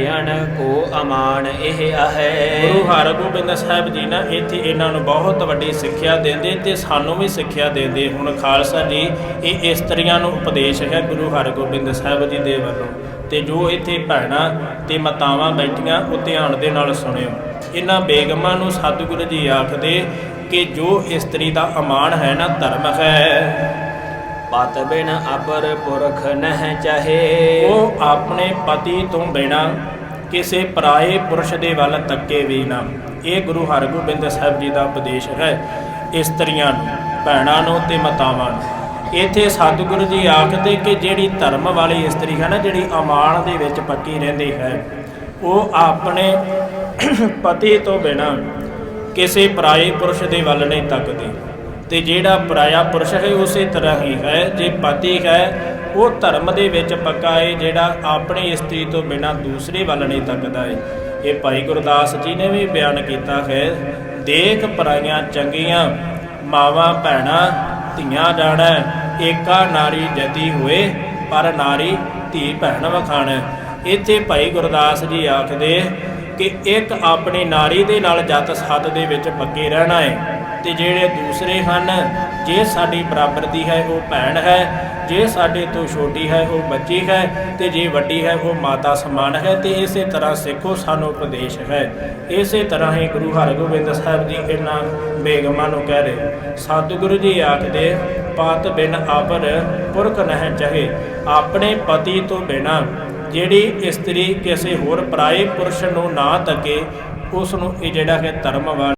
ਧੀਅਨ ਕੋ ਅਮਾਨ ਇਹ ਅਹੈ। ਗੁਰੂ ਹਰਗੋਬਿੰਦ ਸਾਹਿਬ ਜੀ ਨਾ ਇੱਥੇ ਇਹਨਾਂ ਨੂੰ ਬਹੁਤ ਵੱਡੀ ਸਿੱਖਿਆ ਦਿੰਦੇ ਤੇ ਸਾਨੂੰ ਵੀ ਸਿੱਖਿਆ ਦਿੰਦੇ। ਹੁਣ ਖਾਲਸਾ ਜੀ, ਇਹ ਇਸਤਰੀਆਂ ਨੂੰ ਉਪਦੇਸ਼ ਹੈ ਗੁਰੂ ਹਰਗੋਬਿੰਦ ਸਾਹਿਬ ਜੀ ਦੇ ਵੱਲੋਂ। ਤੇ ਜੋ ਇੱਥੇ ਭੈਣਾਂ ਤੇ ਮਾਤਾਵਾਂ ਬੈਠੀਆਂ, ਉਹ ਧਿਆਨ ਦੇ ਨਾਲ ਸੁਣਿਓ। ਇਹਨਾਂ ਬੇਗਮਾਂ ਨੂੰ ਸਤਿਗੁਰੂ ਜੀ ਆਖਦੇ ਕਿ ਜੋ ਇਸਤਰੀ ਦਾ ਅਮਾਨ ਹੈ ਨਾ ਧਰਮ ਹੈ। ਪਤ ਬਿਨ ਅਪਰ ਪੁਰਖ ਨਹਿ ਚਾਹੇ। ਉਹ ਆਪਣੇ ਪਤੀ ਤੋਂ ਬਿਨਾ ਕਿਸੇ ਪਰਾਏ ਪੁਰਸ਼ ਦੇ ਵੱਲ ਤੱਕੇ ਵੀ ਨਾ। ਇਹ ਗੁਰੂ ਹਰਗੋਬਿੰਦ ਸਾਹਿਬ ਜੀ ਦਾ ਉਪਦੇਸ਼ ਹੈ ਇਸਤਰੀਆਂ ਨੂੰ, ਭੈਣਾਂ ਨੂੰ ਤੇ ਮਾਤਾਵਾਂ ਨੂੰ। ਇੱਥੇ ਸਤਿਗੁਰੂ ਜੀ ਆਖਦੇ ਕਿ ਜਿਹੜੀ ਧਰਮ ਵਾਲੀ ਇਸਤਰੀ ਹੈ ਨਾ, ਜਿਹੜੀ ਅਮਾਨ ਦੇ ਵਿੱਚ ਪੱਕੀ ਰਹਿੰਦੀ ਹੈ, ਉਹ ਆਪਣੇ ਪਤੀ ਤੋਂ ਬਿਨਾ ਕਿਸੇ ਪਰਾਏ ਪੁਰਸ਼ ਦੇ ਵੱਲ ਨਹੀਂ ਤੱਕਦੀ। ਤੇ ਜਿਹੜਾ ਪਰਾਇਆ ਪੁਰਸ਼ ਹੈ ਉਸੇ ਤਰ੍ਹਾਂ ਹੀ ਹੈ। ਜੇ ਪਤੀ ਹੈ, ਉਹ ਧਰਮ ਦੇ ਵਿੱਚ ਪੱਕਾ ਹੈ, ਜਿਹੜਾ ਆਪਣੀ ਇਸਤਰੀ ਤੋਂ ਬਿਨਾ ਦੂਸਰੇ ਵੱਲ ਨਹੀਂ ਤੱਕਦਾ ਹੈ। ਇਹ ਭਾਈ ਗੁਰਦਾਸ ਜੀ ਨੇ ਵੀ ਬਿਆਨ ਕੀਤਾ ਹੈ, ਦੇਖ ਪਰਾਈਆਂ ਚੰਗੀਆਂ, ਮਾਵਾਂ, ਭੈਣਾਂ, ਧੀਆਂ ਜਾਣਾ, ਏਕਾ ਨਾਰੀ ਜਤੀ ਹੋਏ, ਪਰ ਨਾਰੀ ਧੀ ਭੈਣ ਵਖਾਣ। ਇੱਥੇ ਭਾਈ ਗੁਰਦਾਸ ਜੀ ਆਖਦੇ ਕਿ ਇੱਕ ਆਪਣੀ ਨਾਰੀ ਦੇ ਨਾਲ ਜਤ ਸੱਤ ਦੇ ਵਿੱਚ ਪੱਕੇ ਰਹਿਣਾ ਹੈ। ਤੇ ਜਿਹੜੇ ਦੂਸਰੇ ਹਨ, ਜੇ ਸਾਡੀ ਬਰਾਬਰ ਦੀ ਹੈ, ਉਹ ਭੈਣ ਹੈ, ਜੇ ਸਾਡੇ ਤੋਂ ਛੋਟੀ ਹੈ, ਉਹ ਬੱਚੀ ਹੈ, ਤੇ ਜੇ ਵੱਡੀ ਹੈ, ਉਹ ਮਾਤਾ ਸਮਾਨ ਹੈ, ਤੇ ਇਸੇ ਤਰ੍ਹਾਂ ਸਿੱਖੋ ਸਾਨੂੰ ਉਪਦੇਸ਼ ਹੈ। ਇਸੇ ਤਰ੍ਹਾਂ ਹੀ ਗੁਰੂ ਹਰਗੋਬਿੰਦ ਸਾਹਿਬ ਜੀ ਇਹਨਾਂ ਬੇਗਮਾਂ ਨੂੰ ਕਹਿ ਰਹੇ, ਸਤਿਗੁਰੂ ਜੀ ਆਖਦੇ, ਪਤ ਬਿਨ ਆਪਰ ਪੁਰਖ ਨਹਿ ਚਾਹੇ, ਆਪਣੇ ਪਤੀ ਤੋਂ ਬਿਨਾ ਜਿਹੜੀ ਇਸਤਰੀ ਕਿਸੇ ਹੋਰ ਪਰਾਏ ਪੁਰਸ਼ ਨੂੰ ਨਾ ਤੱਕੇ, ਉਸ ਨੂੰ ਇਹ ਜਿਹੜਾ ਹੈ ਧਰਮ ਵਾਲਾ